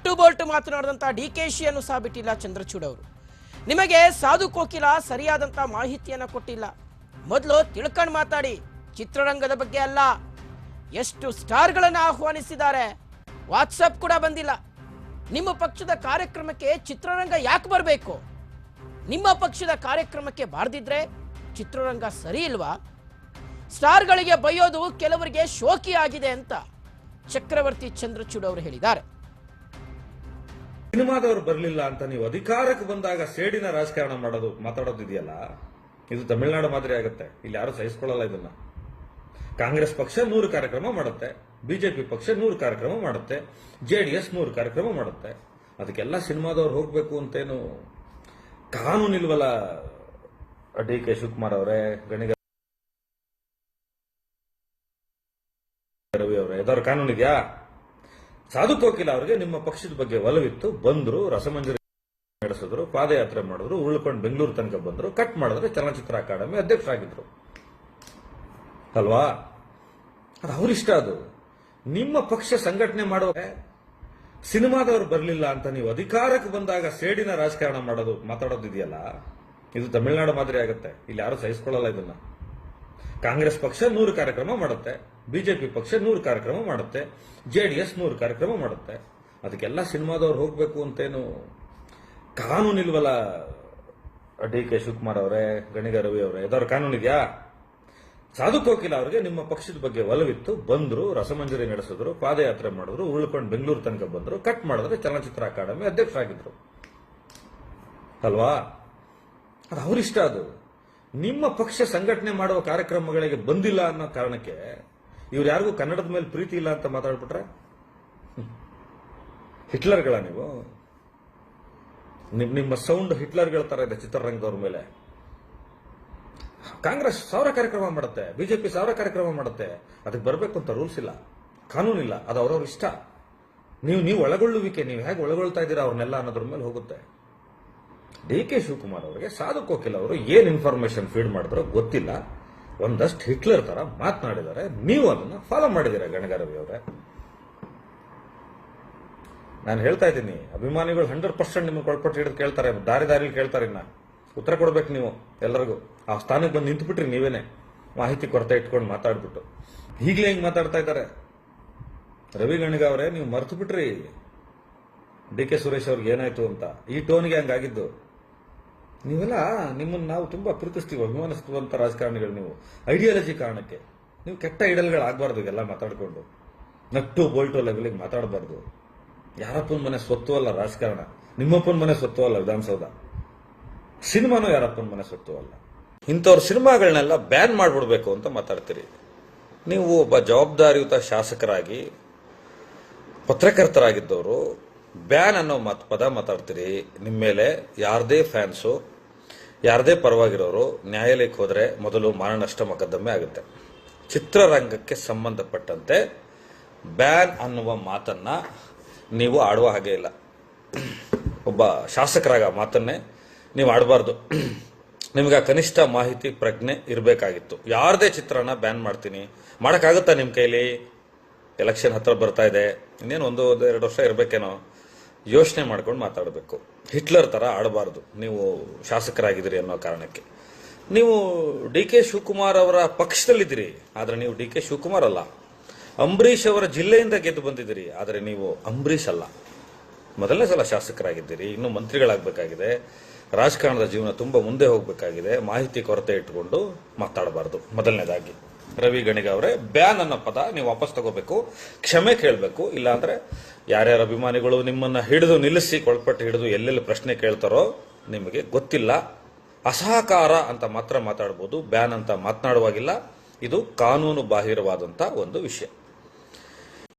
Nut bolt ಮಾತನಾಡಿದಂಥ D K ಶಿಯನ್ನು ಸಹ ಬಿಟ್ಟಿಲ್ಲ ಚಂದ್ರಚೂಡ್ ಅವರು. ನಿಮಗೆ ಸಾಧು ಕೋಕಿಲ ಸರಿಯಾದಂಥ ಮಾಹಿತಿಯನ್ನು ಕೊಟ್ಟಿಲ್ಲ. ಮೊದಲು ತಿಳ್ಕೊಂಡು ಮಾತಾಡಿ, ಚಿತ್ರರಂಗದ ಬಗ್ಗೆ ಅಲ್ಲ. ಎಷ್ಟು ಸ್ಟಾರ್ಗಳನ್ನು ಆಹ್ವಾನಿಸಿದ್ದಾರೆ. ವಾಟ್ಸಪ್ ಕೂಡ ಬಂದಿಲ್ಲ. ನಿಮ್ಮ ಪಕ್ಷದ ಕಾರ್ಯಕ್ರಮಕ್ಕೆ ಚಿತ್ರರಂಗ ಯಾಕೆ ಬರಬೇಕು? ನಿಮ್ಮ ಪಕ್ಷದ ಕಾರ್ಯಕ್ರಮಕ್ಕೆ ಬಾರ್ದಿದ್ರೆ ಚಿತ್ರರಂಗ ಸರಿ ಇಲ್ವಾ? ಸ್ಟಾರ್ಗಳಿಗೆ ಬೈಯೋದು ಕೆಲವರಿಗೆ ಶೋಕಿ ಆಗಿದೆ ಅಂತ ಚಕ್ರವರ್ತಿ ಚಂದ್ರಚೂಡ್ ಅವರು ಹೇಳಿದ್ದಾರೆ. ಸಿನಿಮಾದವ್ರು ಬರಲಿಲ್ಲ ಅಂತ ನೀವು ಅಧಿಕಾರಕ್ಕೆ ಬಂದಾಗ ಸೇಡಿನ ರಾಜಕಾರಣ ಮಾಡೋದು ಮಾತಾಡೋದಿದೆಯಲ್ಲ? ಇದು ತಮಿಳುನಾಡು ಮಾದರಿ ಆಗುತ್ತೆ. ಇಲ್ಲಿ ಯಾರು ಸಹಿಸ್ಕೊಳ್ಳಲ್ಲ ಇದನ್ನ. ಕಾಂಗ್ರೆಸ್ ಪಕ್ಷ ನೂರು ಕಾರ್ಯಕ್ರಮ ಮಾಡುತ್ತೆ. ಬಿಜೆಪಿ ಪಕ್ಷ ನೂರು ಕಾರ್ಯಕ್ರಮ ಮಾಡುತ್ತೆ. ಜೆಡಿಎಸ್ ನೂರು ಕಾರ್ಯಕ್ರಮ ಮಾಡುತ್ತೆ. ಅದಕ್ಕೆಲ್ಲ ಸಿನಿಮಾದವ್ರು ಹೋಗ್ಬೇಕು ಅಂತೇನು ಕಾನೂನಿಲ್ವಲ್ಲ ಡಿ ಕೆ ಶಿವಕುಮಾರ್ ಅವರೇ, ಗಣಿಗ ರವಿ ಅವರೇ ಯಾವ್ದಾದ್ರು ಕಾನೂನು ಇದೆಯಾ? ಸಾಧು ಕೋಕಿಲ ಅವರಿಗೆ ನಿಮ್ಮ ಪಕ್ಷದ ಬಗ್ಗೆ ಒಲವಿತ್ತು. ಬಂದ್ರು, ರಸಮಂಜರಿ ನಡೆಸಿದ್ರು, ಪಾದಯಾತ್ರೆ ಮಾಡಿದ್ರು, ಉಳ್ಕೊಂಡು ಬೆಂಗಳೂರು ತನಕ ಬಂದ್ರು ಕಟ್ ಮಾಡಿದ್ರೆ, ಚಲನಚಿತ್ರ ಅಕಾಡೆಮಿ ಅಧ್ಯಕ್ಷರಾಗಿದ್ರು. ಅಲ್ವಾ? ಅದು ಅವರಿಷ್ಟ ಅದು. ನಿಮ್ಮ ಪಕ್ಷ ಸಂಘಟನೆ ಮಾಡುವ ಸಿನಿಮಾದವ್ರು ಬರಲಿಲ್ಲ ಅಂತ ನೀವು ಅಧಿಕಾರಕ್ಕೆ ಬಂದಾಗ ಸೇಡಿನ ರಾಜಕಾರಣ ಮಾಡೋದು ಮಾತಾಡೋದಿದೆಯಲ್ಲ? ಇದು ತಮಿಳುನಾಡು ಮಾದರಿ ಆಗುತ್ತೆ. ಇಲ್ಲಿ ಯಾರು ಸಹಿಸ್ಕೊಳ್ಳಲ್ಲ ಇದನ್ನ. ಕಾಂಗ್ರೆಸ್ ಪಕ್ಷ ನೂರು ಕಾರ್ಯಕ್ರಮ ಮಾಡುತ್ತೆ. ಬಿಜೆಪಿ ಪಕ್ಷ ನೂರು ಕಾರ್ಯಕ್ರಮ ಮಾಡುತ್ತೆ ಜೆ ಡಿ ಎಸ್ ನೂರು ಕಾರ್ಯಕ್ರಮ ಮಾಡುತ್ತೆ. ಅದಕ್ಕೆಲ್ಲ ಸಿನಿಮಾದವ್ರು ಹೋಗಬೇಕು ಅಂತೇನು ಕಾನೂನಿಲ್ವಲ್ಲ ಡಿ ಕೆ ಶಿವಕುಮಾರ್ ಅವರೇ, ಗಣಿಗ ರವಿ ಅವರೇ ಯಾವ್ದಾದ್ರು ಕಾನೂನು ಇದೆಯಾ? ಸಾಧು ಕೋಕಿಲ ಅವರಿಗೆ ನಿಮ್ಮ ಪಕ್ಷದ ಬಗ್ಗೆ ಒಲವಿತ್ತು, ಬಂದ್ರು, ರಸಮಂಜರಿ ನಡೆಸಿದ್ರು, ಪಾದಯಾತ್ರೆ ಮಾಡಿದ್ರು, ಉಳ್ಕೊಂಡು ಬೆಂಗಳೂರು ತನಕ ಬಂದ್ರು, ಕಟ್ ಮಾಡಿದ್ರೆ ಚಲನಚಿತ್ರ ಅಕಾಡೆಮಿ ಅಧ್ಯಕ್ಷರಾಗಿದ್ರು. ಅಲ್ವಾ? ಅದು ಅವರಿಷ್ಟ ಅದು. ನಿಮ್ಮ ಪಕ್ಷ ಸಂಘಟನೆ ಮಾಡುವ ಕಾರ್ಯಕ್ರಮಗಳಿಗೆ ಬಂದಿಲ್ಲ ಅನ್ನೋ ಕಾರಣಕ್ಕೆ ಇವ್ರು ಯಾರಿಗೂ ಕನ್ನಡದ ಮೇಲೆ ಪ್ರೀತಿ ಇಲ್ಲ ಅಂತ ಮಾತಾಡ್ಬಿಟ್ರೆ. ಹಿಟ್ಲರ್ಗಳ ನೀವು? ನಿಮ್ ನಿಮ್ಮ ಸೌಂಡ್ ಹಿಟ್ಲರ್ಗಳ ತರ ಇದೆ ಚಿತ್ರರಂಗದವ್ರ ಮೇಲೆ. ಕಾಂಗ್ರೆಸ್ ಸಾವಿರ ಕಾರ್ಯಕ್ರಮ ಮಾಡುತ್ತೆ, ಬಿಜೆಪಿ ಸಾವಿರ ಕಾರ್ಯಕ್ರಮ ಮಾಡುತ್ತೆ. ಅದಕ್ಕೆ ಬರಬೇಕು ಅಂತ ರೂಲ್ಸ್ ಇಲ್ಲ ಕಾನೂನಿಲ್ಲ ಅದು ಅವ್ರವ್ರ ಇಷ್ಟ. ನೀವು ನೀವು ಒಳಗೊಳ್ಳುವಿಕೆ, ನೀವು ಹೇಗೆ ಒಳಗೊಳ್ತಾ ಇದ್ದೀರಾ ಅವ್ರನ್ನೆಲ್ಲ ಅನ್ನೋದ್ರ ಮೇಲೆ ಹೋಗುತ್ತೆ. ಡಿ ಕೆ ಶಿವಕುಮಾರ್ ಅವರಿಗೆ ಸಾಧು ಕೋಕಿಲ್ ಅವರು ಏನ್ ಇನ್ಫಾರ್ಮೇಶನ್ ಫೀಡ್ ಮಾಡಿದ್ರು ಗೊತ್ತಿಲ್ಲ. ಒಂದಷ್ಟು ಹಿಟ್ಲರ್ ತರ ಮಾತನಾಡಿದ್ದಾರೆ. ನೀವು ಅದನ್ನ ಫಾಲೋ ಮಾಡಿದ್ದೀರಾ ಗಣಗಾರವಿ ಅವರೇ? ನಾನು ಹೇಳ್ತಾ ಇದ್ದೀನಿ, ಅಭಿಮಾನಿಗಳು ಹಂಡ್ರೆಡ್ ಪರ್ಸೆಂಟ್ ನಿಮ್ಗೆ ಕೊಳ್ಪಟ್ಟು ಹಿಡಿದು ಕೇಳ್ತಾರೆ, ದಾರಿ ದಾರಿಲಿ ಕೇಳ್ತಾರೆ ಇನ್ನ. ಉತ್ತರ ಕೊಡ್ಬೇಕು ನೀವು ಎಲ್ಲರಿಗೂ. ಆ ಸ್ಥಾನಕ್ಕೆ ಬಂದು ನಿಂತುಬಿಟ್ರಿ ನೀವೇನೆ. ಮಾಹಿತಿ ಕೊರತೆ ಇಟ್ಕೊಂಡು ಮಾತಾಡ್ಬಿಟ್ಟು. ಈಗಲೇ ಹಿಂಗ್ ಮಾತಾಡ್ತಾ ಇದ್ದಾರೆ. ರವಿ ಗಣಿಗ ಅವರೇ, ನೀವು ಮರ್ತು ಬಿಟ್ರಿ ಡಿ ಕೆ ಸುರೇಶ್ ಅವ್ರಿಗೆ ಏನಾಯ್ತು ಅಂತ. ಈ ಟೋನ್ಗೆ ಹಂಗಾಗಿದ್ದು. ನೀವೆಲ್ಲ ನಿಮ್ಮನ್ನು ನಾವು ತುಂಬಾ ಪ್ರೀತಿಸ್ತೀವಿ ಅಭಿಮಾನಿಸುವಂತ ರಾಜಕಾರಣಿಗಳು ನೀವು. ಐಡಿಯಾಲಜಿ ಕಾರಣಕ್ಕೆ. ನೀವು ಕೆಟ್ಟ ಐಡಲ್ಗಳು ಆಗ್ಬಾರ್ದು ಎಲ್ಲ ಮಾತಾಡ್ಕೊಂಡು. ನಟ್ಟು ಬೋಲ್ಟು ಲೆವೆಲಿಗೆ ಮಾತಾಡಬಾರ್ದು. ಯಾರಪ್ಪನ ಮನೆ ಸ್ವತ್ತು ಅಲ್ಲ ರಾಜಕಾರಣ. ನಿಮ್ಮಪ್ಪನ ಮನೆ ಸ್ವತ್ತು ಅಲ್ಲ ವಿಧಾನಸೌಧ. ಸಿನಿಮಾನು ಯಾರಪ್ಪನ ಮನೆ ಸ್ವತ್ತು ಅಲ್ಲ. ಇಂಥವ್ರ ಸಿನಿಮಾಗಳನ್ನೆಲ್ಲ ಬ್ಯಾನ್ ಮಾಡಿಬಿಡ್ಬೇಕು ಅಂತ ಮಾತಾಡ್ತೀರಿ. ನೀವು ಒಬ್ಬ ಜವಾಬ್ದಾರಿಯುತ ಶಾಸಕರಾಗಿ, ಪತ್ರಕರ್ತರಾಗಿದ್ದವರು, ಬ್ಯಾನ್ ಅನ್ನೋ ಮತ್ ಪದ ಮಾತಾಡ್ತೀರಿ. ನಿಮ್ಮ ಮೇಲೆ ಯಾರದೇ ಫ್ಯಾನ್ಸು ಯಾರದೇ ಪರವಾಗಿರೋರು ನ್ಯಾಯಾಲಯಕ್ಕೆ ಹೋದರೆ ಮೊದಲು ಮಾನನಷ್ಟ ಮೊಕದ್ದಮೆ ಆಗುತ್ತೆ. ಚಿತ್ರರಂಗಕ್ಕೆ ಸಂಬಂಧಪಟ್ಟಂತೆ ಬ್ಯಾನ್ ಅನ್ನುವ ಮಾತನ್ನ ನೀವು ಆಡುವ ಹಾಗೆ ಇಲ್ಲ. ಒಬ್ಬ ಶಾಸಕರಾಗ ಮಾತನ್ನೇ ನೀವು ಆಡಬಾರ್ದು. ನಿಮ್ಗೆ ಆ ಕನಿಷ್ಠ ಮಾಹಿತಿ ಪ್ರಜ್ಞೆ ಇರಬೇಕಾಗಿತ್ತು. ಯಾರದೇ ಚಿತ್ರನ ಬ್ಯಾನ್ ಮಾಡ್ತೀನಿ. ಮಾಡೋಕ್ಕಾಗುತ್ತಾ ನಿಮ್ಮ ಕೈಲಿ? ಎಲೆಕ್ಷನ್ ಹತ್ರ ಬರ್ತಾ ಇದೆ. ಇನ್ನೇನು ಒಂದು ಒಂದು ಎರಡು ವರ್ಷ ಇರಬೇಕೇನೋ? ಯೋಚನೆ ಮಾಡ್ಕೊಂಡು ಮಾತಾಡಬೇಕು. ಹಿಟ್ಲರ್ ತರ ಆಡಬಾರ್ದು. ನೀವು ಶಾಸಕರಾಗಿದ್ದೀರಿ ಅನ್ನೋ ಕಾರಣಕ್ಕೆ. ನೀವು ಡಿ ಕೆ ಶಿವಕುಮಾರ್ ಅವರ ಪಕ್ಷದಲ್ಲಿದ್ದೀರಿ, ಆದರೆ ನೀವು ಡಿ ಕೆ ಶಿವಕುಮಾರ್ ಅಲ್ಲ. ಅಂಬರೀಷ್ ಅವರ ಜಿಲ್ಲೆಯಿಂದ ಗೆದ್ದು ಬಂದಿದ್ದೀರಿ, ಆದರೆ ನೀವು ಅಂಬರೀಷ್ ಅಲ್ಲ. ಮೊದಲನೇ ಸಲ ಶಾಸಕರಾಗಿದ್ದೀರಿ, ಇನ್ನು ಮಂತ್ರಿಗಳಾಗಬೇಕಾಗಿದೆ. ರಾಜಕಾರಣದ ಜೀವನ ತುಂಬ ಮುಂದೆ ಹೋಗಬೇಕಾಗಿದೆ. ಮಾಹಿತಿ ಕೊರತೆ ಇಟ್ಟುಕೊಂಡು ಮಾತಾಡಬಾರ್ದು ಮೊದಲನೇದಾಗಿ. ರವಿ ಗಣಿಗ ಅವರೇ, ಬ್ಯಾನ್ ಅನ್ನೋ ಪದ ನೀವು ವಾಪಸ್ ತಗೋಬೇಕು. ಕ್ಷಮೆ ಕೇಳಬೇಕು, ಇಲ್ಲಾಂದ್ರೆ ಯಾರ್ಯಾರ ಅಭಿಮಾನಿಗಳು ನಿಮ್ಮನ್ನ ಹಿಡಿದು ನಿಲ್ಲಿಸಿ, ಕೊಳ್ಪಟ್ಟು ಹಿಡಿದು ಎಲ್ಲೆಲ್ಲಿ ಪ್ರಶ್ನೆ ಕೇಳ್ತಾರೋ ನಿಮಗೆ ಗೊತ್ತಿಲ್ಲ. ಅಸಹಕಾರ ಅಂತ ಮಾತ್ರ ಮಾತಾಡ್ಬೋದು, ಬ್ಯಾನ್ ಅಂತ ಮಾತನಾಡುವಾಗಿಲ್ಲ. ಇದು ಕಾನೂನು ಬಾಹಿರವಾದಂತ ಒಂದು ವಿಷಯ.